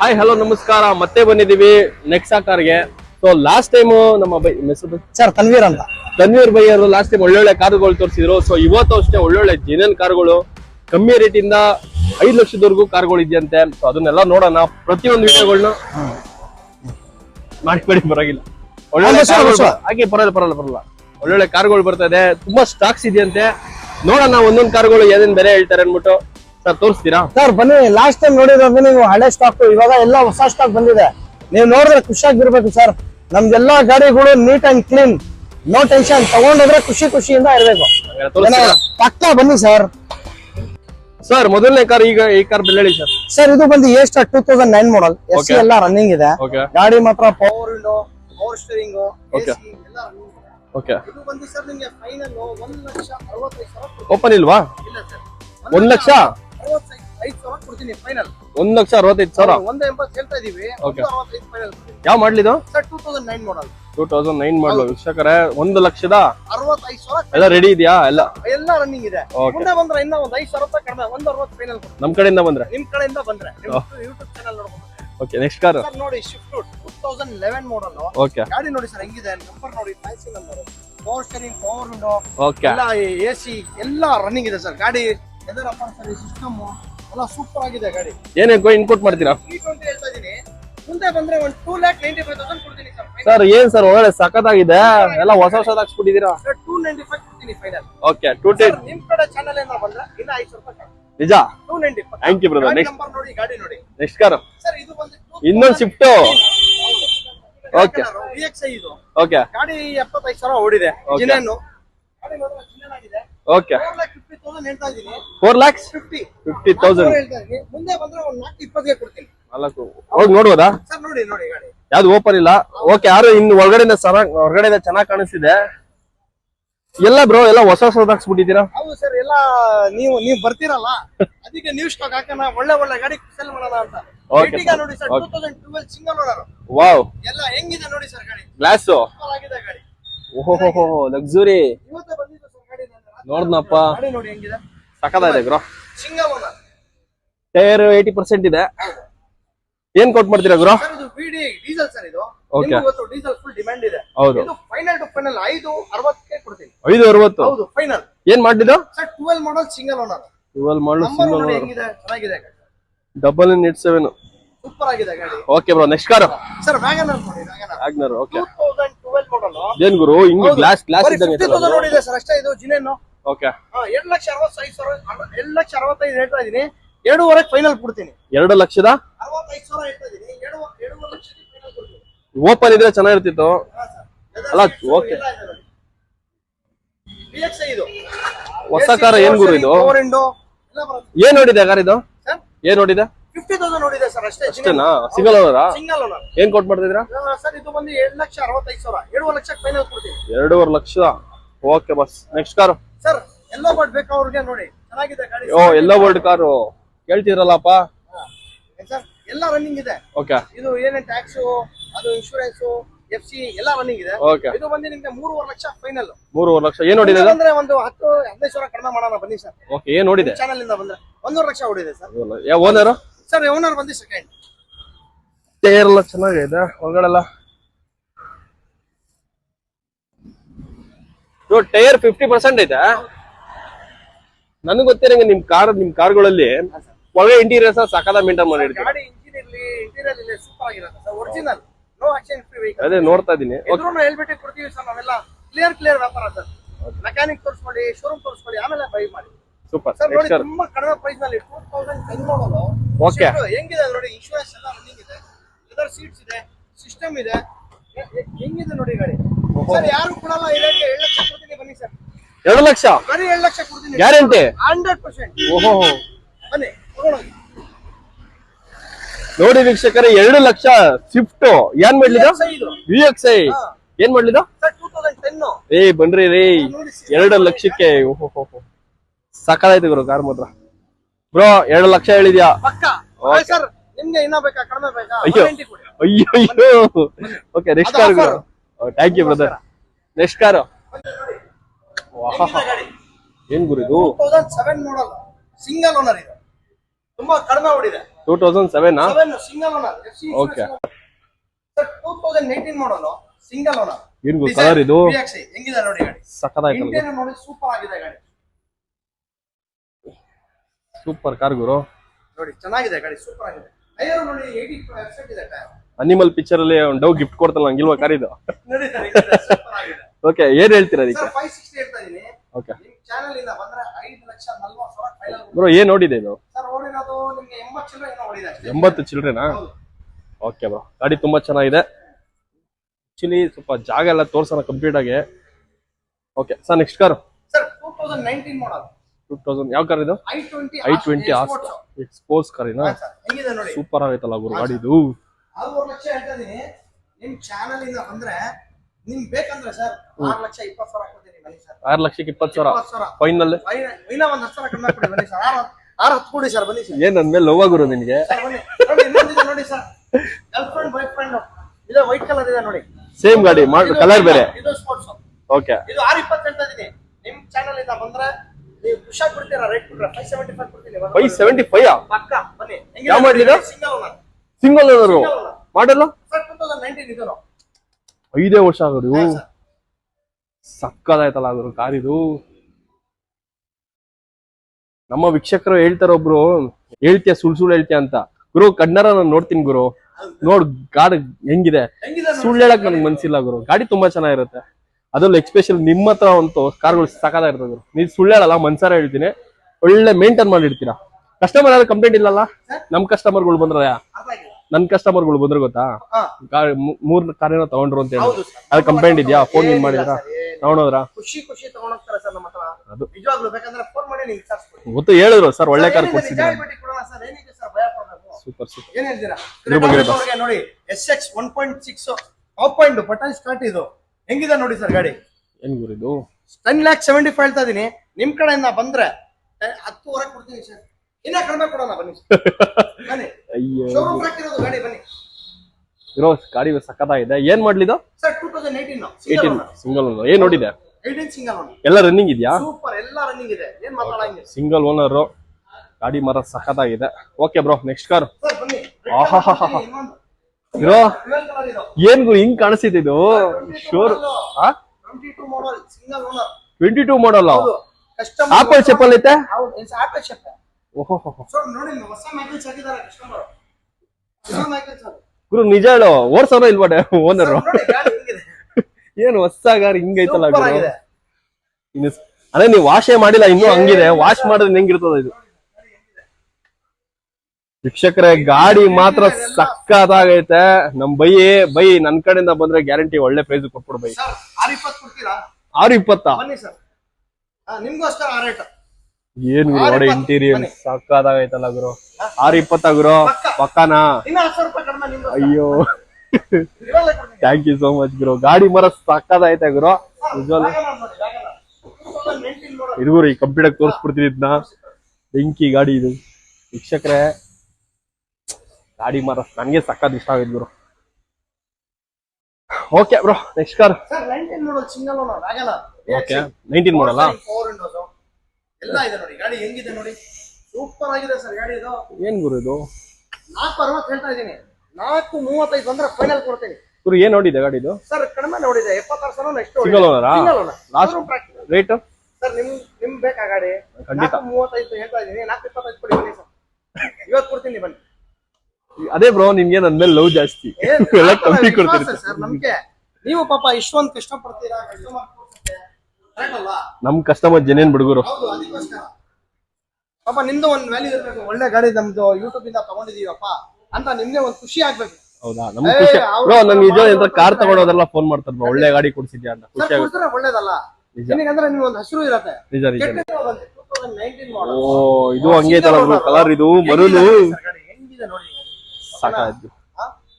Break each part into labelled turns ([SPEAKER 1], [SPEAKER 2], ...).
[SPEAKER 1] Hi hello ನಮಸ್ಕಾರ. ಮತ್ತೆ ಬಂದಿದೀವಿ ನೆಕ್ಸಾ ಕಾರ್ಗೆ ಸೊ ಲಾಸ್ಟ್ ಟೈಮ್ ನಮ್ಮ ಬೈ ಮೆಸರು
[SPEAKER 2] ಸರ್ ತನ್ವೀರ್ ಅಂತ.
[SPEAKER 1] ತನ್ವೀರ್ ಬೈ ಅವರು ಲಾಸ್ಟ್ ಟೈಮ್ ಒಳ್ಳೊಳ್ಳೆ ಕಾರುಗಳು ತೋರಿಸಿದ್ರು. ಸೊ ಇವತ್ತು ಅಷ್ಟೇ ಒಳ್ಳೊಳ್ಳೆ ಜೆನ್ಯನ್ ಕಾರುಗಳು. ಕಮ್ಮಿ ರೇಟ್ ಇಂದ ಐದು ಲಕ್ಷದವರೆಗೂ ಕಾರುಗಳು ಇದೆಯಂತೆ. ಸೊ ಅದನ್ನೆಲ್ಲ ನೋಡೋಣ. ಪ್ರತಿಯೊಂದು ವಿಷಯಗಳನ್ನ ಮಾಡಿಕೊಡಿ ಬರೋಗಿಲ್ಲ ಒಳ್ಳೊಳ್ಳೆ
[SPEAKER 2] ಬರಲ್ಲ.
[SPEAKER 1] ಹಾಗೆ ಪರವಾಗಿಲ್ಲ ಬರಲ್ಲ ಬರಲ್ಲ ಒಳ್ಳೊಳ್ಳೆ ಕಾರ್ಗಳು ಬರ್ತಾ ಇದೆ. ತುಂಬಾ ಸ್ಟಾಕ್ಸ್ ಇದೆಯಂತೆ. ನೋಡೋಣ ಒಂದೊಂದು ಕಾರ್ಗಳು ಏನೇನ್ ಬೆಲೆ ಹೇಳ್ತಾರೆ ಅನ್ಬಿಟ್ಟು ಸರ್ ತೋರಿಸ್ತೀರಾ?
[SPEAKER 2] ಸರ್ ಬನ್ನಿ ಲಾಸ್ಟ್ ಟೈಮ್ ನೋಡಿದ್ರೆ ನೀವು ಹಳೆ ಸ್ಟಾಕ್ ಇವಾಗ ಎಲ್ಲ ಹೊಸ ಸ್ಟಾಕ್ ಬಂದಿದೆ. ನೀವು ನೋಡಿದ್ರೆ ಖುಷಿಯಾಗಿರ್ಬೇಕು ಸರ್. ನಮ್ದೆಲ್ಲಾ ಗಾಡಿಗಳು neat and clean no tension ತಗೊಂಡೋದ್ರೆ ಖುಷಿ ಖುಷಿಯಿಂದ ಇರಬೇಕು. ಪಕ್ಕ ಬನ್ನಿ ಸರ್.
[SPEAKER 1] ಸರ್ ಮೊದಲನೇ ಕಾರ್ ಈಗ ಈ ಕಾರ್ ಬೆಲೆ ಸರ್.
[SPEAKER 2] ಸರ್ ಇದು ಬಂದು A star two thousand nine model S. ಎಲ್ಲ ರನ್ನಿಂಗ್ ಇದೆ. ಗಾಡಿ ಮಾತ್ರ power window power steering
[SPEAKER 1] okay open ಇಲ್ವಾ? ಒಂದ್ ಲಕ್ಷ
[SPEAKER 2] ಐದು ಸಾವಿರ ಕೊಡ್ತೀನಿ ಫೈನಲ್
[SPEAKER 1] ಒಂದ್ ಲಕ್ಷ ಅರವತ್ತೈದು ಸಾವಿರ?
[SPEAKER 2] ಒಂದು ಎಂಬತ್ತು ಹೇಳ್ತಾ ಇದೀವಿ.
[SPEAKER 1] Okay.
[SPEAKER 2] ಅರವತ್ತೈದು ಫೈನಲ್
[SPEAKER 1] ಯಾವ ಮಾಡ್ಲಿದು
[SPEAKER 2] sir two thousand nine model
[SPEAKER 1] two thousand nine model ವೀಕ್ಷಕರೇ ಒಂದು ಲಕ್ಷದ?
[SPEAKER 2] ಅರವತ್ತೈದು ಸಾವಿರ
[SPEAKER 1] ಎಲ್ಲ ರೆಡಿ ಇದೆಯಾ? ಎಲ್ಲ?
[SPEAKER 2] ಎಲ್ಲ ರನ್ನಿಂಗ್ ಇದೆ.
[SPEAKER 1] Okay.
[SPEAKER 2] ಮುಂದೆ ಬಂದ್ರೆ ಇನ್ನ ಒಂದ್ ಐದು ಸಾವಿರ ರೂಪಾಯಿ ಕಡಿಮೆ ಒಂದು ಅರವತ್ತು ಫೈನಲ್
[SPEAKER 1] ನಮ್ ಕಡೆಯಿಂದ ಬಂದ್ರೆ?
[SPEAKER 2] ನಿಮ್ ಕಡೆಯಿಂದ ಬಂದ್ರೆ. ಯೂಟ್ಯೂಬ್ ಚಾನಲ್ ನೋಡ್ಬೋದು
[SPEAKER 1] ಓಕೆ ನೆಕ್ಸ್ಟ್ ಕಾರ್
[SPEAKER 2] ಸರ್ ನೋಡಿ Swift two thousand eleven model
[SPEAKER 1] okay
[SPEAKER 2] ಗಾಡಿ ನೋಡಿ ಸರ್ ಹೆಂಗಿದೆ? ನಂಬರ್ ನೋಡಿ fancy number power steering power window
[SPEAKER 1] okay
[SPEAKER 2] ಎಲ್ಲ ಎ ಸಿ ಎಲ್ಲ ರನ್ನಿಂಗ್ ಇದೆ ಸರ್ ಗಾಡಿ. ಎದರಪ್ಪ ಸರ್ ಸಿಸ್ಟಮ್ ಎಲ್ಲ ಸೂಪರ್ ಆಗಿದೆ ಗಾಡಿ.
[SPEAKER 1] ಏನೇ ಇನ್ಪುಟ್ ಮಾಡ್ತೀರಾ?
[SPEAKER 2] ತ್ರೀ ಟ್ವೆಂಟಿ ಹೇಳ್ತಾ ಇದೀನಿ. ಮುಂದೆ ಬಂದ್ರೆ ಒಂದು two lakh ninety five thousand ಕೊಡ್ತೀನಿ ಸರ್
[SPEAKER 1] ಸರ್ ಏನ್ ಸರ್ ಒಳ್ಳೆ ಸಖತ್ತಾಗಿದೆ. ಎಲ್ಲ ಹೊಸ ಹೊಸದ್ ಹಾಕ್ಸ್ಬಿಟ್ಟಿದ್ದೀರಾ?
[SPEAKER 2] ಸರ್ ಟೂ ನೈಂಟಿ ಫೈವ್ ಕೊಡ್ತೀನಿ ಫೈನಲ್
[SPEAKER 1] ಓಕೆ ಟೂ ಟೆನ್
[SPEAKER 2] ನಿಮ್ ಕಡೆ ಚಾನಲ್ ಏನಾರ ಬಂದ್ರೆ ಇನ್ನ ಐದು ಸಾವಿರ ರೂಪಾಯಿ
[SPEAKER 1] ನಿಜ?
[SPEAKER 2] Two ninety
[SPEAKER 1] thank you brother next
[SPEAKER 2] number ನೋಡಿ ಗಾಡಿ ನೋಡಿ.
[SPEAKER 1] ನೆಕ್ಸ್ಟ್ ಕಾರ್
[SPEAKER 2] ಸರ್ ಇದು ಬಂದು
[SPEAKER 1] ಇನ್ನೊಂದು ಶಿಫ್ಟ್
[SPEAKER 2] ಓಕೆ ಇದು.
[SPEAKER 1] ಓಕೆ
[SPEAKER 2] ಗಾಡಿ ಎಪ್ಪತ್ತೈದು ಸಾವಿರ ಓಡಿದೆ
[SPEAKER 1] Okay.
[SPEAKER 2] ಜಿನೇನು ಗಾಡಿ ನೋಡಿದ್ರೆ ಜಿನೇನ್ ಆಗಿದೆ
[SPEAKER 1] okay
[SPEAKER 2] four
[SPEAKER 1] lakhs
[SPEAKER 2] fifty
[SPEAKER 1] fifty thousand
[SPEAKER 2] ಮುಂದೆ ಬಂದ್ರೆ ಒಂದು ನಾಲ್ಕು ಇಪ್ಪತ್ತಿಗೆ ಕೊಡ್ತೀನಿ.
[SPEAKER 1] ನಾಲ್ಕು. ಹೋಗಿ ನೋಡ್ಬೋದಾ?
[SPEAKER 2] ಸರ್ ನೋಡಿ ನೋಡಿ ಗಾಡಿ
[SPEAKER 1] ಯಾವ್ದು ಓಪನ್ ಇಲ್ಲ? ಓಕೆ ಯಾರು ಇನ್ನು ಒಳಗಡೆಯಿಂದ ಸರ ಹೊರಗಡೆ ಚೆನ್ನಾಗಿ ಕಾಣಿಸ್ತಿದೆ. ಎಲ್ಲ ಬ್ರೋ ಎಲ್ಲ ಹೊಸ ಹೊಸ ಹಾಕ್ಸ್ಬಿಟ್ಟಿದ್ದೀರಾ?
[SPEAKER 2] ಹೌದು ಸರ್ ಎಲ್ಲ ನೀವು ನೀವು ಬರ್ತೀರಲ್ಲ? ಅದಕ್ಕೆ ನ್ಯೂ ಸ್ಟಾಕ್ ಹಾಕೋಣ ಒಳ್ಳೆ ಒಳ್ಳೆ ಗಾಡಿ ಸೆಲ್ ಮಾಡೋಣ ಅಂತ. Ertiga ನೋಡಿ sir two thousand twelve single owner
[SPEAKER 1] wow
[SPEAKER 2] ಎಲ್ಲ ಹೆಂಗಿದೆ ನೋಡಿ ಸರ್ ಗಾಡಿ.
[SPEAKER 1] ಗ್ಲಾಸ್
[SPEAKER 2] ಆಗಿದೆ ಗಾಡಿ.
[SPEAKER 1] ಓಹೋ ಲಕ್ಸುರಿ
[SPEAKER 2] ಇವತ್ತೇ ಬಂದಿದ್ದು ಸರ್ ಸಕದಾಗಿದೆ ಓನರ್
[SPEAKER 1] ಟೈರ್ ಏಯ್ಟಿ ಪರ್ಸೆಂಟ್ ಇದೆ. ಏನ್ ಕೊಟ್ ಮಾಡ್ತೀರಾ
[SPEAKER 2] ಗುರು? ಡೀಸೆಲ್ ಸರ್ ಇದು. ಡೀಸೆಲ್ ಫುಲ್ ಡಿಮ್ಯಾಂಡ್ ಇದೆ.
[SPEAKER 1] ಹೌದು.
[SPEAKER 2] ಫೈನಲ್ ಟು ಫೈನಲ್ ಐದು ಅರವತ್ತಕ್ಕೆ ಕೊಡ್ತೀನಿ.
[SPEAKER 1] ಐದು ಅರವತ್ತು?
[SPEAKER 2] ಹೌದು ಫೈನಲ್
[SPEAKER 1] ಏನ್ ಮಾಡಿದ್ದು?
[SPEAKER 2] Sir twelve model single owner
[SPEAKER 1] twelve model single
[SPEAKER 2] ನೋಡಿ ಹೆಂಗಿದೆ ಚೆನ್ನಾಗಿದೆ
[SPEAKER 1] double in eight seven
[SPEAKER 2] super ಆಗಿದೆ ಗಾಡಿ.
[SPEAKER 1] Okay bro next car
[SPEAKER 2] sir wagon R ನೋಡಿ wagon R
[SPEAKER 1] ಆಗ್ನರ್ okay
[SPEAKER 2] two thousand twelve model
[SPEAKER 1] ಏನ್ ಗುರು ಹಿಂಗ್ ಗ್ಲಾಸ್ ಗ್ಲಾಸ್ ಇದ್ದಂಗೆ
[SPEAKER 2] ಸರ್ ಅಷ್ಟೇ ಇದು ಜಿನೇನು.
[SPEAKER 1] ಓಕೆ
[SPEAKER 2] ಎರಡು ಲಕ್ಷ ಅರವತ್ತೈದು ಸಾವಿರ ಎರಡು ಲಕ್ಷ ಅರವತ್ತೈದು ಹೇಳ್ತಾ ಇದೀನಿ ಎರಡೂವರೆಗೆ ಫೈನಲ್ ಕೊಡ್ತೀನಿ.
[SPEAKER 1] ಎರಡು ಲಕ್ಷದ?
[SPEAKER 2] ಅರವತ್ತೈದು ಸಾವಿರ ಹೇಳ್ತಾ ಎರಡು ಎರಡೂವರೆ
[SPEAKER 1] ಓಪನ್ ಇದ್ರೆ ಚೆನ್ನಾಗಿರ್ತಿತ್ತು. ಅಲ್ಲ,
[SPEAKER 2] ಓಕೆ ಇದೆ
[SPEAKER 1] ಹೊಸ ಕಾರ ಏನ್ ಗುರು ಇದು? ಏನ್ ನೋಡಿದೆ ಕಾರ್ ಇದು? ಏನ್ ನೋಡಿದೆ
[SPEAKER 2] ಫಿಫ್ಟಿ ತೌಸಂಡ್ ನೋಡಿದೆ ಸರ್ ಅಷ್ಟೇ.
[SPEAKER 1] ಅಷ್ಟೇನಾ? ಸಿಂಗಲ್ ಓನರಾ
[SPEAKER 2] ಸಿಂಗಲ್ ಓನರ್
[SPEAKER 1] ಏನ್ ಕೊಟ್ ಮಾಡ್ತಿದ್ದೀರಾ?
[SPEAKER 2] ಸರ್ ಇದು ಬಂದು ಎರಡು ಲಕ್ಷ ಅರವತ್ತೈದು ಸಾವಿರ. ಏಳುವರೆ ಲಕ್ಷಕ್ಕೆ ಫೈನಲ್ ಕೊಡ್ತೀನಿ.
[SPEAKER 1] ಎರಡೂವರೆ ಲಕ್ಷ. Okay bus next car
[SPEAKER 2] sir yellow board ಬೇಕು ಅವ್ರಿಗೆ ನೋಡಿ. ಚೆನ್ನಾಗಿದೆ ಗಾಡಿ.
[SPEAKER 1] ಓ ಎಲ್ಲೋ ವರ್ಲ್ಡ್ ಕಾರು. ಕೇಳ್ತಿರಲ್ಲಪ್ಪ?
[SPEAKER 2] ಹಾ. ಸರ್ ಎಲ್ಲ ರನ್ನಿಂಗ್ ಇದೆ.
[SPEAKER 1] ಓಕೆ.
[SPEAKER 2] ಇದು ಏನೇನ್ ಟ್ಯಾಕ್ಸ್ ಅದು ಇನ್ಶೂರೆನ್ಸ್ ಎಫ್ ಸಿ ಎಲ್ಲ ರನ್ನಿಂಗ್ ಇದೆ.
[SPEAKER 1] ಓಕೆ.
[SPEAKER 2] ಇದು ಬಂದು ನಿಮ್ಗೆ ಮೂರುವರೆ ಲಕ್ಷ ಫೈನಲ್
[SPEAKER 1] ಮೂರುವರೆ ಲಕ್ಷ. ಏನ್ ನೋಡಿದೆ
[SPEAKER 2] ಅಂದ್ರೆ ಒಂದು ಹತ್ತು ಹದಿನೈದು ಸಾವಿರ ಕಡಿಮೆ ಮಾಡೋಣ ಬನ್ನಿ ಸರ್.
[SPEAKER 1] ಓಕೆ ಏನ್ ನೋಡಿದೆ?
[SPEAKER 2] ಚಾನಲ್ ಇಂದ ಬಂದ್ರೆ ಒಂದೂವರೆ ಲಕ್ಷ ಓಡಿದೆ ಸರ್.
[SPEAKER 1] ಓನರ್
[SPEAKER 2] ಸರ್ ಓನರ್ ಬಂದು ಸೆಕೆಂಡ್
[SPEAKER 1] ಟೈರ್ ಎಲ್ಲ ಚೆನ್ನಾಗಿದೆ ಒಳಗಡೆ ಎಲ್ಲ ಟೈರ್ ಫಿಫ್ಟಿ ಪರ್ಸೆಂಟ್ ಐತೆ. ನನಗೆ ಗೊತ್ತಿರಂಗೆ ನಿಮ್ ಕಾರ್ ನಿಮ್ ಕಾರ್ಗಳಲ್ಲಿ ಒಳಗೆ ಇಂಟೀರಿಯರ್ಸ್ ಸಕದ ಮೇಂಟೈನ್
[SPEAKER 2] ವೆಹಿಕಲ್
[SPEAKER 1] ಅದೇ ನೋಡ್ತಾ ಇದೀನಿ.
[SPEAKER 2] ಹೇಳ್ಬಿಟ್ಟು ಕೊಡ್ತೀವಿ ಸರ್ ನಾವೆಲ್ಲ. ಕ್ಲಿಯರ್ ಕ್ಲಿಯರ್ ವ್ಯಾಪಾರ ಸರ್. ಮೆಕ್ಯಾನಿಕ್ ತೋರಿಸ್ಕೊಳ್ಳಿ ಶೋರೂಮ್ ತೋರಿಸ್ಕೊಳ್ಳಿ ಆಮೇಲೆ ಬೈ ಮಾಡಿ.
[SPEAKER 1] ಸೂಪರ್
[SPEAKER 2] ಸರ್ ನೋಡಿ ತುಂಬಾ ಕಡಿಮೆ ಪ್ರೈಸ್ನಲ್ಲಿ ಟೂ ತೌಸಂಡ್ ಟೆನ್
[SPEAKER 1] ಓಕೆ.
[SPEAKER 2] ಹೆಂಗಿದೆ ನೋಡಿ ಇನ್ಶೂರೆನ್ಸ್ ಎಲ್ಲ ರನ್ನಿಂಗ್ ಇದೆ. ಲೆದರ್ ಸೀಟ್ಸ್ ಇದೆ ಸಿಸ್ಟಮ್ ಇದೆ. ಹೆಂಗಿದೆ ನೋಡಿ ಗಾಡಿ? ಸರ್ ಯಾರು ಕೊಡಲ್ಲ ಇದಕ್ಕೆ ಏಳು ಲಕ್ಷ
[SPEAKER 1] ಎರಡು ಲಕ್ಷ?
[SPEAKER 2] ಬರೀ ಏಳು ಲಕ್ಷ ಕೊಡ್ತೀನಿ.
[SPEAKER 1] ಗ್ಯಾರಂಟಿ?
[SPEAKER 2] Hundred percent.
[SPEAKER 1] ಓಹೋ.
[SPEAKER 2] ಬನ್ನಿ ತಗೊಳ್ಳಿ.
[SPEAKER 1] ನೋಡಿ ವೀಕ್ಷಕರೇ ಎರಡು ಲಕ್ಷ ಸ್ವಿಫ್ಟ್ ಏನ್ ಮಾಡ್ಲಿದ?
[SPEAKER 2] ಇದು.
[SPEAKER 1] ವಿ ಎಕ್ಸ್ ಐ
[SPEAKER 2] ಹಾ.
[SPEAKER 1] ಏನ್ ಮಾಡ್ಲಿದ?
[SPEAKER 2] ಸರ್ ಟೂ ತೌಸಂಡ್ ಟೆನ್
[SPEAKER 1] ಏ ಬನ್ರಿ ರೀ ಎರಡು ಲಕ್ಷಕ್ಕೆ ಓಹೋ ಸಕಾಲಾಯ್ತು ಗುರು ಕಾರ್ ಮಾತ್ರ. ಬ್ರೋ ಎರಡು ಲಕ್ಷ ಹೇಳಿದ್ಯಾ?
[SPEAKER 2] ಪಕ್ಕ. ಸರ್ ನಿಮ್ಗೆ ಇನ್ನ ಬೇಕಾ? ಕಡಿಮೆ ಬೇಕಾ?
[SPEAKER 1] ಅಯ್ಯೋ.
[SPEAKER 2] ಕೊಡಿ.
[SPEAKER 1] ಅಯ್ಯೋ ಅಯ್ಯೋ ಓಕೆ ನೆಕ್ಸ್ಟ್
[SPEAKER 2] ಅದು
[SPEAKER 1] ಕಾರ್ ಗುರು.
[SPEAKER 2] offer.
[SPEAKER 1] Thank you brother next car ಏನ್ ಗುರು ಇದು?
[SPEAKER 2] Two thousand seven model single owner ಇದು. ತುಂಬಾ ಕಡಿಮೆ ಓಡಿದೆ.
[SPEAKER 1] Two thousand seven
[SPEAKER 2] seven single owner
[SPEAKER 1] okay
[SPEAKER 2] sir two thousand eighteen model single owner
[SPEAKER 1] ಏನ್ ಕಲರ್ ಇದು?
[SPEAKER 2] ಹೆಂಗಿದೆ ನೋಡಿ ಗಾಡಿ?
[SPEAKER 1] ಸಖತ್ತಾಯ್ತಲ್ಲ
[SPEAKER 2] ಇಂಟೀರಿಯರ್ ನೋಡಿ ಸೂಪರ್ ಆಗಿದೆ ಗಾಡಿ.
[SPEAKER 1] ಸೂಪರ್ ಕಾರ್ ಗುರು.
[SPEAKER 2] ನೋಡಿ ಚೆನ್ನಾಗಿದೆ ಗಾಡಿ ಸೂಪರ್ ಆಗಿದೆ. ಟೈರ್ ನೋಡಿ ಏಯ್ಟಿ ಪರ್ಸೆಂಟ್ ಇದೆ ಟೈರ್
[SPEAKER 1] ಅನಿಮಲ್ ಪಿಕ್ಚರ್ ಅಲ್ಲಿ ಒಂದು ಡವ್ ಗಿಫ್ಟ್ ಕೊಡ್ತಲ್ಲ ಹಂಗಿಲ್ವಾ ಕಾರ್ ಇದು?
[SPEAKER 2] ನೋಡಿ ಸರ್ ಸೂಪರ್ ಆಗಿದೆ.
[SPEAKER 1] ಓಕೆ ಏನ್ ಹೇಳ್ತೀರಾ ಅದಕ್ಕೆ?
[SPEAKER 2] ಫೈವ್ ಹೇಳ್ತಾ ಇದೀನಿ
[SPEAKER 1] ಓಕೆ
[SPEAKER 2] ನಿಮ್ ಚಾನಲ್ ಇಂದ ಬಂದ್ರೆ ಐದು ಲಕ್ಷ ನಲ್ವತ್ತು ಸಾವಿರ ಫೈನಲ್
[SPEAKER 1] ಬ್ರೋ ಏನ್ ನೋಡಿದೆ ಇದು?
[SPEAKER 2] ಎಂಬತ್ತು
[SPEAKER 1] ಚಿಲ್ಡ್ರೆನಾ ಓಕೆ ಬ್ರೋ ಗಾಡಿ ತುಂಬಾ ಚೆನ್ನಾಗಿದೆ. ಆಕ್ಚುಲಿ ಸ್ವಲ್ಪ ಜಾಗ ಎಲ್ಲ ತೋರ್ಸೋಣ ಕಂಪ್ಲೀಟ್ ಆಗಿ. Okay sir next car
[SPEAKER 2] two thousand
[SPEAKER 1] ಯಾವ ಕಾರ್ ಇದು?
[SPEAKER 2] ಐ ಟ್ವೆಂಟಿ
[SPEAKER 1] ಐ
[SPEAKER 2] ಕಾರ್ ಏನಾ
[SPEAKER 1] ಸೂಪರ್ ಆಗೈತಲ್ಲ ಗುರು ಗಾಡಿ ಇದು
[SPEAKER 2] ನಿಮ್ ಚಾನಲ್ ಇಂದ ಬಂದ್ರೆ ನಿಮ್ ಬೇಕಂದ್ರೆ ಸರ್ ಆರು ಲಕ್ಷ ಇಪ್ಪತ್ತು ಸಾವಿರ
[SPEAKER 1] ಆರು ಲಕ್ಷಕ್ಕೆ ಇಪ್ಪತ್ತು ಸಾವಿರ? ಫೈನಲ್?
[SPEAKER 2] ಆರು ಹತ್ತು ಕೊಡಿ ಸರ್ ಬನ್ನಿ
[SPEAKER 1] ಏನ್ ಅಂದ್ಮೇಲೆ ಮೇಲೆ ಲವ್ ಗುರು ನಿನ್ಗೆ?
[SPEAKER 2] ನೋಡಿ ಸರ್. ಫ್ರೆಂಡ್ ಇದು ವೈಟ್ ಕಲರ್ ಇದೆ ನೋಡಿ.
[SPEAKER 1] ಸೇಮ್ ಗಾಡಿ
[SPEAKER 2] ಇದು
[SPEAKER 1] ಕಲರ್ ಬೇರೆ.
[SPEAKER 2] ಇದು ಸ್ಪೋರ್ಟ್ಸ್
[SPEAKER 1] ಓಕೆ
[SPEAKER 2] ಇದು ಆರು ಇದೀನಿ ನಿಮ್ ಚಾನಲ್ ಇಂದ ಬಂದ್ರೆ ನೀವು ಖುಷಿಯಾಗಿ ಬಿಡ್ತೀರಾ ರೇಟ್ ಫೈವ್ ಸೆವೆಂಟಿ ಫೈವ್ ಕೊಡ್ತೀನಿ.
[SPEAKER 1] ಫೈವ್ ಸೆವೆಂಟಿ ಫೈವ್
[SPEAKER 2] ಪಕ್ಕ ಬನ್ನಿ.
[SPEAKER 1] ಯಾವ ಇದು?
[SPEAKER 2] Single owner
[SPEAKER 1] single owner model?
[SPEAKER 2] Sir two thousand nineteen ಇದು
[SPEAKER 1] ಐದೇ ವರ್ಷ ಆಗೋದು. ಸಕ್ಕದಾಯ್ತಲ್ಲ ಗುರು ಕಾರಿದು ನಮ್ಮ ವೀಕ್ಷಕರು ಹೇಳ್ತಾರ ಒಬ್ರು ಹೇಳ್ತೀಯ ಸುಳ್ ಸುಳ್ಳು ಹೇಳ್ತೀಯ ಅಂತ. ಗುರು ಕಣ್ಣರ ನಾನು ನೋಡ್ತೀನಿ ಗುರು. ನೋಡ್ ಗಾಡಿ ಹೆಂಗಿದೆ? ಸುಳ್ಳು ಹೇಳಕ್ ನನ್ಗೆ ಮನ್ಸಿಲ್ಲ ಗುರು. ಗಾಡಿ ತುಂಬಾ ಚೆನ್ನಾಗಿರುತ್ತೆ. ಅದ್ರಲ್ಲಿ ಎಕ್ಸ್ಪೆಷಲ್ ನಿಮ್ಮ ಹತ್ರ ಅಂತೂ ಕಾರ್ಗಳು ಇರ್ತದೆ ಗುರು. ನೀವು ಸುಳ್ಳು ಹೇಳಲ್ಲ ಮನ್ಸಾರ ಹೇಳ್ತೀನಿ. ಒಳ್ಳೆ ಮೇಂಟೈನ್ ಮಾಡಿರ್ತೀರಾ? ಕಸ್ಟಮರ್ ಯಾರು ಕಂಪ್ಲೇಂಟ್ ಇಲ್ಲಲ್ಲ? ನಮ್ ಕಸ್ಟಮರ್ಗಳು ಬಂದ್ರ ನನ್ ಕಸ್ಟಮರ್ಗಳು ಬಂದ್ರೆ ಗೊತ್ತಾ? ಮೂರ್ ಕಾರೇನೋ ತಗೊಂಡ್ರು ಅಂತ ಹೇಳಿ. ಅದು ಕಂಪ್ಲೇಂಟ್ ಇದೆಯಾ? ಫೋನ್ ಏನ್ ಮಾಡಿದ್ರಾ?
[SPEAKER 2] ತಗೊಂಡ್ರ ಏನಿಲ್ಲ. ಖುಷಿ ಖುಷಿ ತಗೊಂಡೋಗ್ತಾರೆ ಸರ್ ನಮ್ಮ ಹತ್ರ.
[SPEAKER 1] ಅದು.
[SPEAKER 2] ನಿಜವಾಗ್ಲೂ ಬೇಕಂದ್ರೆ ಫೋನ್ ಮಾಡಿ ನೀವು ವಿಚಾರಿಸ್ಕೊಡಿ.
[SPEAKER 1] ಗೊತ್ತು ಹೇಳಿದ್ರು ಸರ್ ಒಳ್ಳೆ ಕಾರ್
[SPEAKER 2] ಭಯ
[SPEAKER 1] ಸೂಪರ್ ಸೂಪರ್
[SPEAKER 2] ಏನ್ ಹೇಳ್ತೀರಾ?
[SPEAKER 1] ಇದ್ರ ಬಗ್ಗೆ
[SPEAKER 2] ನೋಡಿ S X one point six of point button start ಇದು. ಹೆಂಗಿದೆ ನೋಡಿ ಸರ್ ಗಾಡಿ?
[SPEAKER 1] ಏನ್ ಗುರಿದು
[SPEAKER 2] ಟೆನ್ ಲ್ಯಾಕ್ ಸೆವೆಂಟಿ ಫೈವ್ ಹೇಳ್ತಾ ಇದೀನಿ. ನಿಮ್ ಕಡೆಯಿಂದ ಬಂದ್ರೆ ಹತ್ತುವರೆ ಕೊಡ್ತೀನಿ ಸರ್. ಇನ್ನ ಕಡಿಮೆ ಕೊಡೋಣ ಬನ್ನಿ. ಬನ್ನಿ.
[SPEAKER 1] ಅಯ್ಯೋ.
[SPEAKER 2] ಶೋರೂಮ್ ಹಾಕಿರೋದು ಗಾಡಿ ಬನ್ನಿ.
[SPEAKER 1] ಇರೋ ಗಾಡಿ ಸಖತ್ತಾಗಿದೆ ಏನ್ ಮಾಡ್ಲಿದು
[SPEAKER 2] sir two thousand eighteen
[SPEAKER 1] eighteen single owner ಏನ್ ನೋಡಿದೆ
[SPEAKER 2] ಏಯ್ಟೀನ್ ಸಿಂಗಲ್ ಒನ್
[SPEAKER 1] ಎಲ್ಲ ರನ್ನಿಂಗ್ ಇದೆಯಾ?
[SPEAKER 2] ಸೂಪರ್ ಎಲ್ಲ ರನ್ನಿಂಗ್ ಇದೆ. ಏನ್ ಮಾತಾಡಂಗಿಲ್ಲ
[SPEAKER 1] ಸಿಂಗಲ್ ಓನರ್ ಗಾಡಿ ಮರ ಸಖತ್ತಾಗಿದೆ. ಓಕೆ ಬ್ರೋ ನೆಕ್ಸ್ಟ್ ಕಾರ್ ಇರೋ ಏನ್ ಗುರು ಹಿಂಗ್ ಕಾಣಿಸ್ತಿದೆ ಇದು? ಶೋರ್
[SPEAKER 2] ಟ್ವೆಂಟಿ ಟೂ
[SPEAKER 1] ಮಾಡಲ್ಲ ಆಪಲ್ ಚಪ್ಪಲ್ ಐತೆ?
[SPEAKER 2] ಆಪಲ್ ಶೆಪ್
[SPEAKER 1] ಓಹೋ
[SPEAKER 2] ಸರ್ ನೋಡಿ ಹೊಸ ಮ್ಯಾಗಲ್ಸ್ ಹಾಕಿದ್ದಾರೆ ಕಸ್ಟಮರ್ ಹೊಸ ಮ್ಯಾಗಲ್ಸ್
[SPEAKER 1] ಗುರು ನಿಜ ಹೇಳು ಓಡ್ಸೋಣ ಇಲ್ವಾ ಓನರ್ ಏನ್ ಹೊಸ ಹಿಂಗೈತಲ್ಲ ಗುರು?
[SPEAKER 2] ಆಗಿದೆ.
[SPEAKER 1] ಇನ್ನು ಅದೇ ನೀವು ವಾಶೇ ಮಾಡಿಲ್ಲ ಇನ್ನೂ ಹಂಗಿದೆ. ವಾಶ್ ಮಾಡಿದ್ರೆ ಹೆಂಗಿರ್ತದ ಇದು? ವೀಕ್ಷಕರೇ ಗಾಡಿ ಮಾತ್ರ ಸಕ್ಕತ್ತಾಗೈತೆ. ನಮ್ ಬೈ ಬೈ ನನ್ ಕಡೆಯಿಂದ ಬಂದ್ರೆ ಗ್ಯಾರಂಟಿ ಒಳ್ಳೆ ಪ್ರೈಸ್ ಕೊಟ್ಬಿಡು ಬೈ.
[SPEAKER 2] ಸರ್ ಆರ್ ಇಪ್ಪತ್ತು ಸರ್. ನಿಮ್ಗೂ ಅಷ್ಟೇ ಆ ರೇಟ್
[SPEAKER 1] ಏನ್ ಗುರು ನೋಡಿ ಇಂಟೀರಿಯರ್ ಸಕ್ಕದಾಗೈತಲ್ಲ ಗುರು. ಆರ್ ಇಪ್ಪತ್ತ ಗುರು? ಪಕ್ಕನಾ? ಅಯ್ಯೋ. ಥ್ಯಾಂಕ್ ಯು ಸೋ ಮಚ್ ಗುರು. ಗಾಡಿ ಮರ ಸಕ್ಕದಾಯ್ತ ಗುರು. ನಿಜವಲ್ಲ
[SPEAKER 2] ವ್ಯಾಗನಾರ್ ನೋಡಿ ವ್ಯಾಗನಾರ್. 2019 model.
[SPEAKER 1] ಇದು ಗುರು ಈ ಕಂಪ್ಯೂಟರ್ ತೋರಿಸ್ಬಿಡ್ತೀನಿ ಇದನ್ನ ಬೆಂಕಿ ಗಾಡಿ ಇದು. ವೀಕ್ಷಕರೇ ಗಾಡಿ ಮರ ನನ್ಗೆ ಸಕ್ಕದ್ ಇಷ್ಟ ಆಗಿದ್ ಗುರು. Okay bro next car
[SPEAKER 2] sir 19 model single owner, WagonR.
[SPEAKER 1] Okay nineteen model.
[SPEAKER 2] ಎಲ್ಲ ಇದೆ ನೋಡಿ ಗಾಡಿ ಹೆಂಗಿದೆ ನೋಡಿ. ಸೂಪರ್ ಆಗಿದೆ ಸರ್ ಗಾಡಿ ಇದು.
[SPEAKER 1] ಏನ್ ಗುರು ಇದು?
[SPEAKER 2] ನಾಲ್ಕು ಅರವತ್ತು ಹೇಳ್ತಾ ಇದ್ದೀನಿ. ನಾಲ್ಕು ಮೂವತ್ತೈದು ಬಂದ್ರೆ ಫೈನಲ್ ಕೊಡ್ತೀನಿ.
[SPEAKER 1] ಗುರು ಏನ್ ನೋಡಿದೆ ಗಾಡಿ ಇದು?
[SPEAKER 2] ಸರ್ ಕಡಿಮೆ ನೋಡಿದೆ ಎಪ್ಪತ್ತಾರು ಸಾವಿರ
[SPEAKER 1] ನೆಕ್ಸ್ಟ್ owner ಆ? ರೇಟ್
[SPEAKER 2] ಸರ್ ನಿಮ್ ನಿಮ್ ಬೇಕಾ ಗಾಡಿ?
[SPEAKER 1] ಖಂಡಿತ.
[SPEAKER 2] ಮೂವತ್ತೈದು ಹೇಳ್ತಾ ಇದೀನಿ ನಾಲ್ಕು ಇಪ್ಪತ್ತೈದು ಕೊಡಿ ಬನ್ನಿ ಸರ್. ಇವತ್ತು ಕೊಡ್ತೀನಿ ಬನ್ನಿ.
[SPEAKER 1] ಅದೇ ಬ್ರೋ ನಿಮ್ಗೆ ನನ್ ಮೇಲೆ ಲವ್ ಜಾಸ್ತಿ. ಎಲ್ಲ ಕಮ್ಮಿ ಕೊಡ್ತೀರಿ
[SPEAKER 2] ಸರ್ ನಮ್ಗೆ. ನೀವು ಪಾಪ ಇಷ್ಟೊಂದು ಕಷ್ಟಪಡ್ತೀರಾ ಕಸ್ಟಮರ್ ಕರೆಕ್ಟ್ ಅಲ್ವಾ
[SPEAKER 1] ನಮ್ ಕಸ್ಟಮರ್ ಜನೇನ್ ಬಿಡುಗರು.
[SPEAKER 2] ಪಾಪ ನಿಮ್ದು ಒಂದ್ ವ್ಯಾಲ್ಯೂ ಇರ್ಬೇಕು ಒಳ್ಳೆ ಗಾಡಿ ನಮ್ದು ಯೂಟ್ಯೂಬ್ ಇಂದ ತಗೊಂಡಿದೀವಪ್ಪ ಅಂತ ನಿಮ್ಗೆ ಒಂದ್ ಖುಷಿ ಆಗ್ಬೇಕು.
[SPEAKER 1] ಹೌದಾ? ನಮ್ ಖುಷಿ ಬ್ರೋ ನನ್ ನಿಜ ಎಂತ ಕಾರ್ ತಗೊಳೋದ್ರೆಲ್ಲ ಫೋನ್ ಮಾಡ್ತಾರ ಬಾ ಒಳ್ಳೆ ಗಾಡಿ ಕೊಡ್ಸಿದ್ಯಾ ಅಂತ. ಖುಷಿ ಆಗುತ್ತೆ
[SPEAKER 2] ಒಳ್ಳೇದಲ್ಲ. ನಿನಗಂದ್ರೆ ನೀವು ಒಂದು ಹಸಿರು ಇರತ್ತೆ.
[SPEAKER 1] ನಿಜ ನಿಜ
[SPEAKER 2] 2019 model.
[SPEAKER 1] ಓ ಇದು ಹಂಗೆ ಬ್ರೋ ಕಲರ್ ಇದು ಮರುನು
[SPEAKER 2] ಹೆಂಗಿದೆ ನೋಡಿ
[SPEAKER 1] ಸಾಕಾಯ್ತು?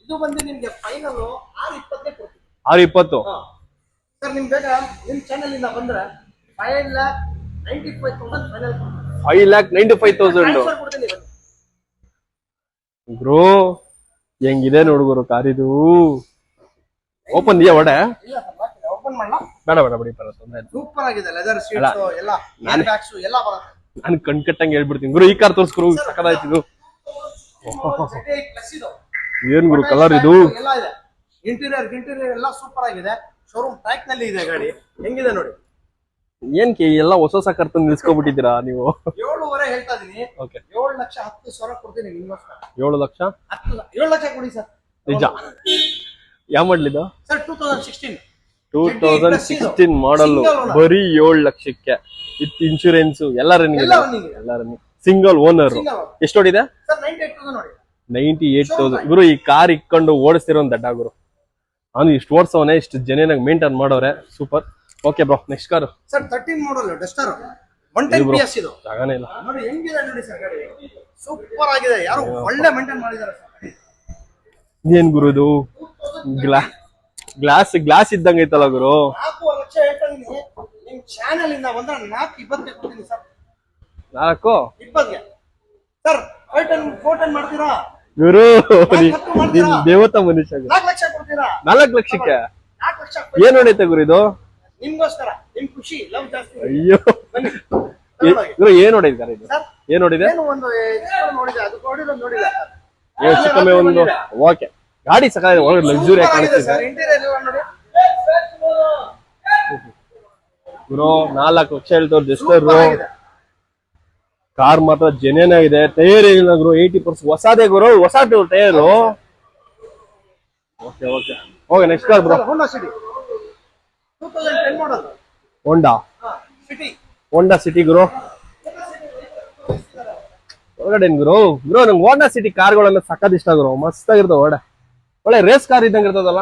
[SPEAKER 2] ಇದು ಬಂದು ನಿಮ್ಗೆ ಫೈನಲ್ ಆರು ಇಪ್ಪತ್ತೇ ಕೊಡ್ತೀವಿ.
[SPEAKER 1] ಆರು ಇಪ್ಪತ್ತು?
[SPEAKER 2] ಸರ್ ನಿಮ್ ಬೇಗ ನಿಮ್ ಚಾನೆಲ್ ಇಂದ ಬಂದ್ರೆ five lakh ninety five thousand final
[SPEAKER 1] five lakh ninety five thousand
[SPEAKER 2] ಕೊಡ್ತೀನಿ
[SPEAKER 1] ಬ್ರೋ ಹೆಂಗಿದೆ ನೋಡುಗರು ಕಾರ್ ಇದು ಓಪನ್ ಇದೆಯಾ ಒಡೆ?
[SPEAKER 2] ಓಪನ್ ಮಾಡಲ್ಲ
[SPEAKER 1] ಬೇಡ ಬೇಡ ಬಿಡಿ ತೊಂದ್ರೆ
[SPEAKER 2] ಸೂಪರ್ ಆಗಿದೆ ಲೆದರ್ ಸೀಟ್ಸ್ ಎಲ್ಲ. ಏರ್ ಬ್ಯಾಗ್ಸ್ ಎಲ್ಲ ಬರುತ್ತೆ.
[SPEAKER 1] ನಾನು ಕಣ್ ಕಟ್ಟಂಗೆ ಹೇಳ್ಬಿಡ್ತೀನಿ. ಗುರು ಈ ಕಾರ್ ತೋರ್ಸ್ಕೊರು ಗುರು
[SPEAKER 2] ಪ್ಲಸ್ ಇದು.
[SPEAKER 1] ಏನ್ ಗುರು ಕಲರ್ ಇದು?
[SPEAKER 2] ಎಲ್ಲ ಇದೆ. ಇಂಟೀರಿಯರ್ ಇಂಟೀರಿಯರ್ ಎಲ್ಲ ಸೂಪರ್ ಆಗಿದೆ. ಶೋರೂಮ್ ಪ್ಯಾಕ್ನಲ್ಲಿ ಇದೆ ಗಾಡಿ. ಹೆಂಗಿದೆ ನೋಡಿ?
[SPEAKER 1] ಏನ್ ಕಿ ಎಲ್ಲ ಹೊಸ ಹೊಸ ಕರ್ತನ್ ನಿಲ್ಸ್ಕೊಬಿಟ್ಟಿದ್ದೀರಾ ನೀವು?
[SPEAKER 2] ಏಳುವರೆ ಹೇಳ್ತಾ ಇದೀನಿ.
[SPEAKER 1] ಓಕೆ
[SPEAKER 2] ಏಳು ಲಕ್ಷ ಹತ್ತು ಸಾವಿರ ಕೊಡ್ತೀನಿ ನಿಮ್ಗೋಸ್ಕರ.
[SPEAKER 1] ಏಳು ಲಕ್ಷ?
[SPEAKER 2] ಹತ್ತು ಏಳು ಲಕ್ಷ ಕೊಡಿ ಸರ್.
[SPEAKER 1] ನಿಜ. ಯಾವ ಮಾಡ್ಲಿದ್ದು
[SPEAKER 2] sir two thousand sixteen
[SPEAKER 1] two thousand sixteen model ಬರೀ ಏಳು ಲಕ್ಷಕ್ಕೆ. ವಿತ್ ಇನ್ಶೂರೆನ್ಸ್ ಎಲ್ಲ ರನ್ನಿಂಗ್
[SPEAKER 2] ಎಲ್ಲ
[SPEAKER 1] ರನ್ನಿಂಗ್ ಸಿಂಗಲ್ ಓನರ್. ಎಷ್ಟು
[SPEAKER 2] ನೋಡಿದೆ ನೈಂಟಿ ಏಟ್ ತೌಸಂಡ್
[SPEAKER 1] ಗುರು ಈ ಕಾರ್ ಇಕ್ಕೊಂಡು ಓಡಿಸ್ತಿರೋ ದಡ್ಡ ಗುರು ಅವನು ಇಷ್ಟು ಓಡಿಸೋನೆ ಇಷ್ಟು ಜನೇನಾಗಿ ಮೇಂಟೈನ್ ಮಾಡೋರೆ super okay bro next car
[SPEAKER 2] sir thirteen model Duster one ten
[SPEAKER 1] bro.
[SPEAKER 2] P S ಇದು.
[SPEAKER 1] ಜಾಗನೇ ಇಲ್ಲ.
[SPEAKER 2] ನೋಡಿ ಹೆಂಗಿದೆ ನೋಡಿ ಸರ್ ಗಾಡಿ. ಸೂಪರ್ ಆಗಿದೆ. ಯಾರು ಒಳ್ಳೆ ಮೇಂಟೈನ್ ಮಾಡಿದ್ದಾರೆ ಸರ್.
[SPEAKER 1] ಏನ್ ಗುರು ಇದು? ಗ್ಲಾ ಗ್ಲಾಸ್ ಗ್ಲಾಸ್ ಇದ್ದಂಗ ಐತಲ್ಲ ಗುರು?
[SPEAKER 2] ನಾಲ್ಕೂವರೆ ಲಕ್ಷ ಹೇಳ್ತಾ ಇದೀನಿ ನಿಮ್ ಚಾನೆಲ್ ಇಂದ ನಾಲ್ಕು ಇಪ್ಪತ್ತು ಕೊಡ್ತೀನಿ ಸರ್.
[SPEAKER 1] ನಾಲ್ಕು?
[SPEAKER 2] ಇಪ್ಪತ್ತಿಗೆ ಮಾಡ್ತೀರಾ?
[SPEAKER 1] ಗುರು
[SPEAKER 2] ದೇವತ?
[SPEAKER 1] ನೀನ್ ಮನುಷ್ಯ.
[SPEAKER 2] ನಾಲ್ಕು
[SPEAKER 1] ಲಕ್ಷಕ್ಕೆ? ಏನ್ ಹೊಡೈತೆ ಗುರು ಇದು? ಅಯ್ಯೋ. ಗುರು ಏನ್ ನೋಡಿದ್ದಾರೆ ಇದು?
[SPEAKER 2] ಸರ್
[SPEAKER 1] ಏನ್ ಹೊಡಿದೆ
[SPEAKER 2] ನೋಡಿದೆ
[SPEAKER 1] ಹೆಚ್ಚು ಕಮ್ಮಿ ಒಂದು ಓಕೆ ಗಾಡಿ ಸಕಾಲ ಲಕ್ಸುರಿ ಕಾಣಿಸ್ತಿದೆ. ಗುರು ನಾಲ್ಕು ಲಕ್ಷ ಹೇಳ್ತವ್ರು
[SPEAKER 2] ಆಗಿದೆ.
[SPEAKER 1] ಕಾರ್ ಮಾತ್ರ ಜೆನ್ಯನ್ ಆಗಿದೆ. ಟೈರ್ ಏನಿಲ್ಲ ಗುರು ಏಯ್ಟಿ ಪರ್ಸೆಂಟ್ ಹೊಸದೇ ಗುರು ಹೊಸ tyre okay okay okay next car bro
[SPEAKER 2] Honda
[SPEAKER 1] Honda
[SPEAKER 2] City
[SPEAKER 1] ಗುರು. ಏನ್ ಗುರು? ಗುರು ನಂಗೆ ಹೋಂಡಾ ಸಿಟಿ ಕಾರ್ಗಳೆಲ್ಲ ಸಕ್ಕತ್ ಇಷ್ಟ ಗುರು. ಮಸ್ತ್ ಆಗಿರ್ತಾವ ಒಳ್ಳೆ ಒಳ್ಳೆ ರೇಸ್ ಕಾರ್ ಇದ್ದಂಗೆ ಇರ್ತದಲ್ಲ?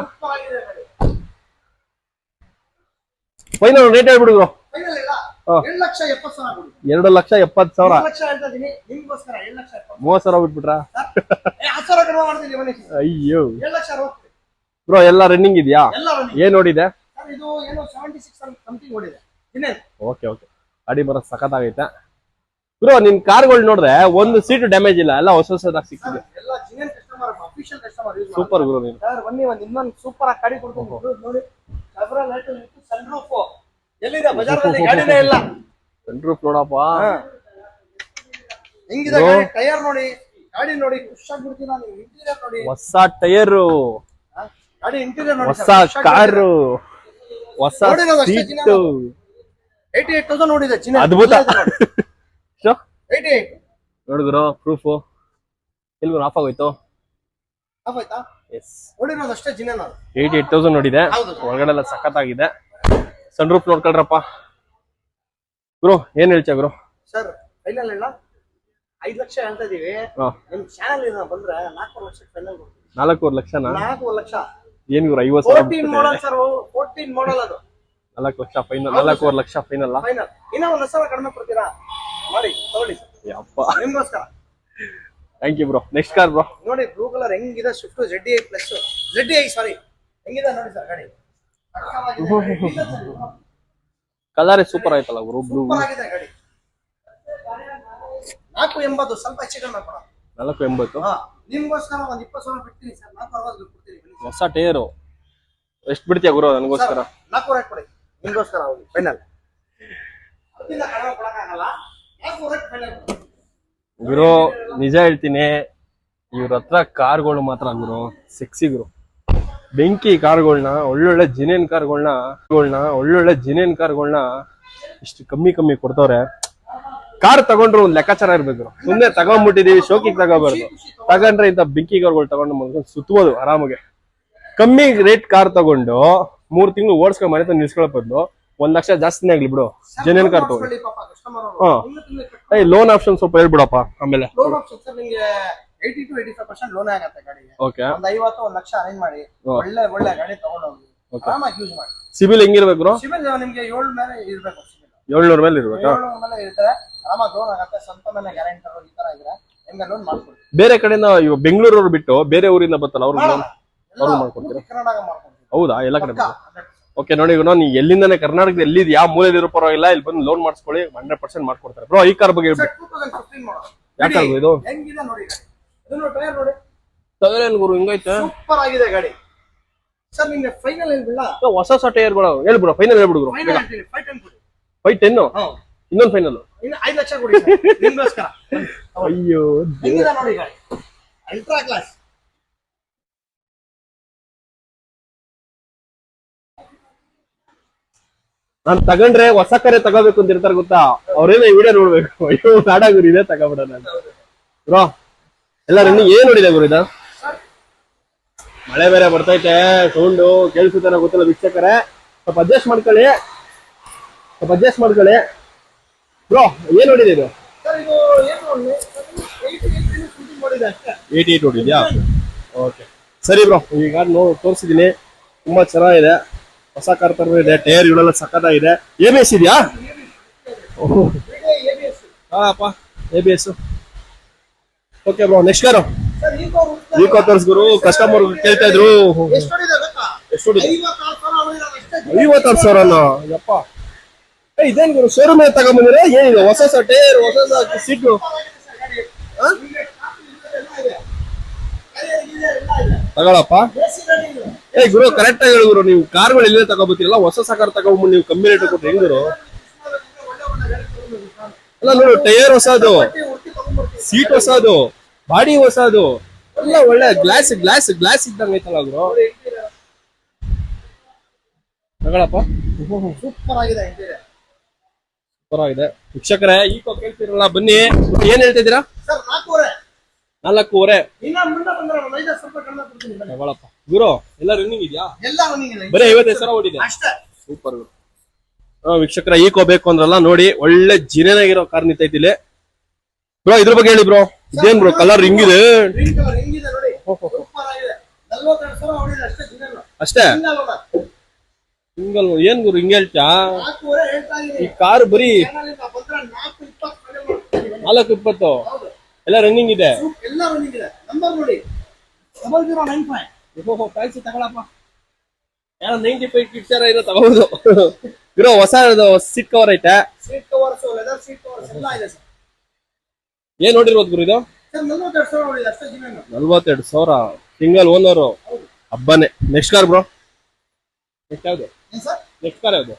[SPEAKER 1] ಫೈನಲ್ ರೇಟ್ ಹೇಳ್ಬಿಡು ಗುರು. ಎರಡು ಲಕ್ಷ ಎಪ್ಪತ್ತು ಸಾವಿರ ಮೂವತ್ ಸಾವಿರ. ಬಿಟ್ಬಿಟ್ರ ಅಯ್ಯೋ. ಬ್ರೋ ಎಲ್ಲ ರನ್ನಿಂಗ್ ಇದೆಯಾ? ಏನ್ ನೋಡಿದೆ? ಓಕೆ ಓಕೆ ಗಾಡಿ ಬರೋ ಆಗೈತೆ ಬ್ರೋ ನಿನ್ ಕಾರ್ಗಳು ನೋಡ್ರೆ ಒಂದು ಸೀಟ್ ಡ್ಯಾಮೇಜ್ ಇಲ್ಲ ಎಲ್ಲ ಹೊಸ ಹೊಸದಾಗಿ ಸಿಕ್ಕಿದೆ. ಸೂಪರ್ ಗುರು ನೀನು.
[SPEAKER 2] ಸೂಪರ್ ಆಗಿ ಗಾಡಿ ನೋಡಿ ಸನ್ ರೂಫ್ ಎಲ್ಲಿದೆ? ಬಜಾರ್ನಲ್ಲಿ ಗಾಡಿನೇ ಇಲ್ಲ.
[SPEAKER 1] ನೋಡಪ್ಪ?
[SPEAKER 2] ಹೆಂಗಿದೆ ಗಾಡಿ? ಟೈರ್ ನೋಡಿ ಗಾಡಿ ನೋಡಿ ಖುಷ್ ಇಂಟೀರಿಯರ್ ನೋಡಿ.
[SPEAKER 1] ಹೊಸ ಟೈರು.
[SPEAKER 2] ಹಾ? ಗಾಡಿ ಇಂಟೀರಿಯರ್ ನೋಡಿ
[SPEAKER 1] ಹೊಸ ಕಾರು. ಹೊಸ
[SPEAKER 2] ನೋಡಿರೋದು ಅಷ್ಟೇ
[SPEAKER 1] ಸೀಟು.
[SPEAKER 2] ಏಯ್ಟಿ ಏಟ್ ತೌಸಂಡ್ ನೋಡಿದೆ ಚಿನ್ನ.
[SPEAKER 1] ಅದ್ಭುತ.
[SPEAKER 2] ಏಯ್ಟಿ ಏಟ್
[SPEAKER 1] ನೋಡಿದ್ರು ಪ್ರೂಫು ಎಲ್ಲಿ ಆಫ್ ಆಗೋಯ್ತು?
[SPEAKER 2] ಆಯ್ತಾ?
[SPEAKER 1] ಎಸ್
[SPEAKER 2] ನೋಡಿರೋದು ಅಷ್ಟೇ ಚಿನ್ನ ನಾನು.
[SPEAKER 1] ಏಯ್ಟಿ ಏಟ್ ತೌಸಂಡ್ ನೋಡಿದೆ.
[SPEAKER 2] ಹೌದು.
[SPEAKER 1] ಒಳಗಡೆ ಎಲ್ಲ ಸಖತ್ತಾಗಿದೆ. Sun roof ನೋಡ್ಕೊಳ್ರಪ್ಪ. ಗುರು ಏನ್ ಹೇಳ್ತೀಯ ಗುರು?
[SPEAKER 2] ಸರ್ ಫೈನಲ್ ಹೇಳ. ಐದ್ ಲಕ್ಷ ಅಂತ ಇದೀವಿ.
[SPEAKER 1] ಹಾ.
[SPEAKER 2] ನಿಮ್ ಚಾನಲ್ ಇಂದ ಬಂದ್ರೆ ನಾಲ್ಕೂವರೆ ಲಕ್ಷ ಫೈನಲ್
[SPEAKER 1] ನಾಲ್ಕೂವರೆ ಲಕ್ಷನಾ?
[SPEAKER 2] ನಾಲ್ಕೂವರೆ ಲಕ್ಷ.
[SPEAKER 1] ಏನ್ ಗುರು ಐವತ್ತು ಸಾವಿರ
[SPEAKER 2] fourteen model sir fourteen model ಅದು.
[SPEAKER 1] ನಾಲ್ಕು ಲಕ್ಷ ಫೈನಲ್ ನಾಲ್ಕೂವರೆ ಲಕ್ಷ ಫೈನಲ್
[SPEAKER 2] ಫೈನಲ್ ಇನ್ನ ಒಂದ್ ಸಾವಿರ ಕಡಿಮೆ ಕೊಡ್ತೀರಾ? ಮಾಡಿ ತಗೊಳ್ಳಿ
[SPEAKER 1] ಯಪ್ಪ
[SPEAKER 2] ನಿಮ್ಗೋಸ್ಕರ.
[SPEAKER 1] Thank you bro next car bro
[SPEAKER 2] ನೋಡಿ ಬ್ಲೂ ಕಲರ್ ಹೆಂಗಿದೆ Swift Z I plus Z I sorry ಹೆಂಗಿದೆ ನೋಡಿ ಸರ್ ಗಾಡಿ?
[SPEAKER 1] ಕಲರ್ ಸೂಪರ್ ಆಯ್ತಲ್ಲ ಗುರು ಬ್ಲೂ
[SPEAKER 2] ನಾಲ್ಕು ಎಂಬತ್ತು ಸ್ವಲ್ಪ ಹೆಚ್ಚು ಕಡಿಮೆ ಕೊಡ.
[SPEAKER 1] ನಾಲ್ಕು ಎಂಬತ್ತು?
[SPEAKER 2] ನಿಮ್ಗೋಸ್ಕರ ಒಂದು ಇಪ್ಪತ್ತು ಸಾವಿರ ಬಿಡ್ತೀನಿ ಸರ್. ನಾಲ್ಕು ಅರವತ್ತು ಕೊಡ್ತೀನಿ
[SPEAKER 1] ಹೊಸ ಟೇರು. ಎಷ್ಟು ಬಿಡ್ತೀಯ ಗುರು ನನಗೋಸ್ಕರ
[SPEAKER 2] ನಾಲ್ಕೂವರೆ ಕೊಡಿ. ನಿಮ್ಗೋಸ್ಕರ ಹೋಗಿ ಫೈನಲ್
[SPEAKER 1] ಗುರು ನಿಜ ಹೇಳ್ತೀನಿ. ಇವ್ರ ಹತ್ರ ಕಾರ್ಗಳು ಮಾತ್ರ ಗುರು ಸೆಕ್ಸಿ ಗುರು. ಬೆಂಕಿ ಕಾರ್ಗಳನ್ನ ಒಳ್ಳೊಳ್ಳೆ ಜಿನೇನ್ ಕಾರ್ಗಳನ್ನ ಗಳನ್ನ ಒಳ್ಳೊಳ್ಳೆ ಜಿನೇನ್ ಕಾರ್ಗಳನ್ನ ಇಷ್ಟು ಕಮ್ಮಿ ಕಮ್ಮಿ ಕೊಡ್ತವ್ರೆ. ಕಾರ್ ತಗೊಂಡ್ರು ಒಂದ್ ಲೆಕ್ಕಾಚಾರ ಇರ್ಬೇಕು. ಸುಮ್ನೆ ತಗೊಂಡ್ಬಿಟ್ಟಿದೀವಿ ಶೋಕಿಗೆ ತಗೋಬಾರ್ದು. ತಗೊಂಡ್ರೆ ಇಂಥ ಬೆಂಕಿ ಕಾರ್ಗಳು ತಗೊಂಡು ಮನ್ಕೊಂಡು ಸುತ್ತಬೋದು ಆರಾಮಾಗಿ. ಕಮ್ಮಿ ರೇಟ್ ಕಾರ್ ತಗೊಂಡು ಮೂರ್ ತಿಂಗಳು ಓಡಿಸ್ಕೊಂಡ್ ಮನೆ ತಂದು ಬದಲು ಒಂದ್ ಲಕ್ಷ ಜಾಸ್ತಿನೇ ಆಗ್ಲಿ ಬಿಡು. ಜೆನ್ಯನ್ ಕಾರ್ ತಗೊಂಡು. ಹ. ಲೋನ್ ಆಪ್ಷನ್ ಸ್ವಲ್ಪ ಹೇಳ್ಬಿಡಪ್ಪ ಆಮೇಲೆ.
[SPEAKER 2] Eighty two eighty five percent loan ಆಗತ್ತೆ ಗಾಡಿಗೆ.
[SPEAKER 1] ಓಕೆ
[SPEAKER 2] ಒಂದ್ ಐವತ್ತು ಒಂದ್ ಲಕ್ಷ ಅರೇಂಜ್ ಮಾಡಿ ಒಳ್ಳೆ ಒಳ್ಳೆ ಗಾಡಿ ತಗೊಂಡೋಗಿ ಆರಾಮಾಗಿ ಯೂಸ್ ಮಾಡಿ.
[SPEAKER 1] ಸಿಬಿಲ್ ಹೆಂಗಿರ್ಬೇಕು bro?
[SPEAKER 2] ಸಿವಿಲ್ ನಿಮ್ಗೆ ಏಳು ಮೇಲೆ ಇರ್ಬೇಕು ಸಿವಿಲ್
[SPEAKER 1] ಏಳ್ನೂರ ಮೇಲೆ ಇರ್ಬೇಕಾ?
[SPEAKER 2] ಏಳು ಮೇಲೆ ಇರ್ತಾರೆ ಆರಾಮಾಗಿ ಲೋನ್ ಆಗತ್ತೆ ಸ್ವಂತ ಮೇಲೆ ಗ್ಯಾರಂಟರ್ ಈ ತರ ಇದ್ರೆ ನಿಮ್ಗೆ ಲೋನ್ ಮಾಡ್ಕೊಡಿ
[SPEAKER 1] ಬೇರೆ ಕಡೆಯಿಂದ ಇವಾಗ ಬೆಂಗಳೂರವ್ರು ಬಿಟ್ಟು ಬೇರೆ ಊರಿಂದ ಬರ್ತಾರ ಅವ್ರಿಗೆ ಲೋನ್ ಅವ್ರು ಮಾಡ್ಕೊಡ್ತೀರಾ?
[SPEAKER 2] ಪೂರ್ತಿ ಕರ್ನಾಟಕ ಮಾಡ್ಕೊಡ್ತೀವಿ.
[SPEAKER 1] ಹೌದಾ? ಎಲ್ಲ ಕಡೆ
[SPEAKER 2] ಪಕ್ಕಾ.
[SPEAKER 1] ಓಕೆ ನೋಡಿ ಗುಣ ನೀವು ಎಲ್ಲಿಂದಾನೆ ಕರ್ನಾಟಕದ ಎಲ್ಲಿ ಯಾವ ಮೂಲೆಯಲ್ಲಿ ಇರೋ ಪರವಾಗಿಲ್ಲ ಇಲ್ಲಿ ಬಂದು ಲೋನ್ ಮಾಡಿಸ್ಕೊಳ್ಳಿ ಹಂಡ್ರೆಡ್ ಪರ್ಸೆಂಟ್ ಮಾಡ್ಕೊಡ್ತಾರೆ. ಬ್ರೋ ಈ ಕಾರ್ ಬಗ್ಗೆ ಹೇಳ್ಬೇಕು
[SPEAKER 2] ಸರ್, 2015 model.
[SPEAKER 1] ಯಾಕೆ
[SPEAKER 2] ಬಿಡಿ.
[SPEAKER 1] ಇದು?
[SPEAKER 2] ಹೆಂಗಿದೆ ನೋಡಿ ಗಾಡಿ? ಟೈರ್ ನೋಡಿ
[SPEAKER 1] ಟೈರ್ ಗುರು ಹಿಂಗೈತೆ?
[SPEAKER 2] ಸೂಪರ್ ಆಗಿದೆ ಗಾಡಿ. ಸರ್ ನಿಮ್ಗೆ ಫೈನಲ್
[SPEAKER 1] ಹೇಳ್ಬಿಡ ಹೊಸ ಹೊಸ ಟೈರ್ಗಳು ಹೇಳ್ಬಿಡು ಫೈನಲ್ ಹೇಳ್ಬಿಡು ಗುರು.
[SPEAKER 2] ಫೈವ್ ಟೆನ್
[SPEAKER 1] ಇನ್ನೊಂದು ಫೈನಲ್
[SPEAKER 2] ಇನ್ನು ಐದು ಲಕ್ಷ ಕೊಡಿ. ನಿಮ್ಗೋಸ್ಕರ.
[SPEAKER 1] ಅಯ್ಯೋ
[SPEAKER 2] ಹೆಂಗಿದೆ ನೋಡಿ ಗಾಡಿ? ಅಲ್ಟ್ರಾ ಕ್ಲಾಸ್
[SPEAKER 1] ನಾನ್ ತಗೊಂಡ್ರೆ ಹೊಸ ಕರೆ ತಗೋಬೇಕು ಅಂತ ಇರ್ತಾರೆ ಗೊತ್ತಾ? ಅವ್ರೇನೋ ವಿಡಿಯೋ ನೋಡ್ಬೇಕು. ಅಯ್ಯೋ ನಾಡ ಗುರು ಇದೆ ತಗೋಬಿಡ ನಾನು ಬ್ರೋ. ಎಲ್ಲ ರನ್ನಿಂಗ್ ಏನ್ ನೋಡಿದೆ ಗುರು ಇದು? ಮಳೆ ಬೇರೆ ಬರ್ತೈತೆ ಸೌಂಡು ಕೇಳಿಸುತ್ತಾನ ಗೊತ್ತಿಲ್ಲ ವೀಕ್ಷಕರೇ. ಸ್ವಲ್ಪ ಅಡ್ಜಸ್ಟ್ ಮಾಡ್ಕೊಳ್ಳಿ. ಸ್ವಲ್ಪ ಅಡ್ಜಸ್ಟ್ ಮಾಡ್ಕೊಳ್ಳಿ. ಬ್ರೋ ಏನ್ ನೋಡಿದೆ ಇದು?
[SPEAKER 2] ಸರ್ ಇದು ಏನು ಶೂಟಿಂಗ್ ಮಾಡಿದೆ ಅಷ್ಟೇ.
[SPEAKER 1] ಏಯ್ಟಿ ಏಟ್ ನೋಡಿದ್ಯಾ? ಓಕೆ ಸರಿ ಬ್ರೋ ಈಗ ನೋ ತೋರಿಸಿದೀನಿ ತುಂಬಾ ಚೆನ್ನಾಗಿದೆ. ಹೊಸ ಕಾರ್ ತರ ಇದೆ ಟೈರ್ ಇವೆಲ್ಲ ಸಕ್ಕತ್ತಾಗಿದೆ ಎ ಬಿ ಎಸ್ ಇದೆಯಾ? ಅಪ್ಪ A B S okay bro next ಯಾರು
[SPEAKER 2] ಸರ್ ಈಗ
[SPEAKER 1] ಈ ಕಾತರ್ಸ್ ಗುರು ಕಸ್ಟಮರ್ ಕೇಳ್ತಾ ಇದ್ರು.
[SPEAKER 2] ಎಷ್ಟು ಐವತ್ತಾರು
[SPEAKER 1] ಸಾವಿರನ ಯಪ್ಪ. ಇದೇನ್ ಗುರು ಶೋರೂಮ್ ತಗೊಂಬಂದ್ರೆ? ಏನಿದೆ ಹೊಸ ಹೊಸ ಟೈರ್, ಹೊಸ ಹೊಸ ಸೀಟು ತಗೊಳಪ್ಪ. ಏ, ಗುರು ಕರೆಕ್ಟ್ ಆಗಿ ಗುರು. ನೀವು ಕಾರ್ಗಳು ಇಲ್ಲೇ ತಗೋಬತ್ತೀರಲ್ಲ ಹೊಸ ಹೊಸ ಕಾರ್ ತಗೊಂಡ್ಬಂದು ನೀವು ಕಮ್ಮಿ ರೇಟ್ ಕೊಟ್ಟು ಹೆಂಗ್ ಗುರು? ಅಲ್ಲ, ನೋಡು, ಟೈರ್ ಹೊಸದು. ಸೀಟ್ ಹೊಸದು ಬಾಡಿ ಹೊಸದು ಎಲ್ಲ ಒಳ್ಳೆ ಗ್ಲಾಸ್ ಗ್ಲಾಸ್ ಗ್ಲಾಸ್ ಇದ್ದಂಗೆ ಐತಲ್ಲ ಗುರು. ತಗೊಳಪ್ಪ.
[SPEAKER 2] ಸೂಪರ್ ಆಗಿದೆ ಸೂಪರ್
[SPEAKER 1] ಆಗಿದೆ ವೀಕ್ಷಕರೇ ಈಗ ಕೇಳ್ತಿರಲ್ಲ ಬನ್ನಿ. ಏನ್ ಹೇಳ್ತಿದ್ದೀರಾ?
[SPEAKER 2] ನಾಲ್ಕೂವರೆ.
[SPEAKER 1] ತಗೊಳಪ್ಪ. ಗುರು ಎಲ್ಲ ರನ್ನಿಂಗ್ ಇದೆಯಾ. ಬರೀ ಐವತ್ತೈದು ಸಾವಿರ ಓಡಿದೆ. ಸೂಪರ್ ಗುರು. ಹಾ ವೀಕ್ಷಕರ ಈಕೋ ಬೇಕು ಅಂದ್ರಲ್ಲ ನೋಡಿ ಒಳ್ಳೆ ಜಿನೇನಾಗಿರೋ ಕಾರ್ ನಿಂತೈತಿ ಇಲ್ಲಿ. ಬ್ರೋ ಇದ್ರ ಬಗ್ಗೆ ಹೇಳಿ ಬ್ರೋ ಇದೇನ್ ಬ್ರೋ ಕಲರ್ ಹಿಂಗಿದೆ
[SPEAKER 2] ಅಷ್ಟೇ.
[SPEAKER 1] ಹಿಂಗಲ್ ಏನ್ ಗುರು, ಹಿಂಗ್
[SPEAKER 2] ಹೇಳ್ತಾ
[SPEAKER 1] ಈ ಕಾರ್ ಬರೀ
[SPEAKER 2] ನಾಲ್ಕು ಇಪ್ಪತ್ತು.
[SPEAKER 1] ಎಲ್ಲ ರನ್ನಿಂಗ್ ಇದೆ. ನೈಂಟಿ ಫೈವ್ ಕಿಟ್ಸರ ಇರೋ ತಗೋಬೋದು. ಇರೋ ಹೊಸ ಸೀಟ್ ಕವರ್ ಐತೆ.
[SPEAKER 2] Seat covers leather seat covers ಎಲ್ಲ ಇದೆ ಸರ್.
[SPEAKER 1] ಏನ್ ನೋಡಿರ್ಬೋದು ಗುರು ಇದು?
[SPEAKER 2] ನಲ್ವತ್ತೆರಡು ಸಾವಿರ
[SPEAKER 1] ಸಿಂಗಲ್ ಓನರ್ ಹಬ್ಬನೇ. ನೆಕ್ಸ್ಟ್ ಕಾರ್ ಬ್ರೋ ನೆಕ್ಸ್ಟ್ ಯಾವ್ದು? ನೆಕ್ಸ್ಟ್ ಕಾರ್ ಯಾವ್ದು?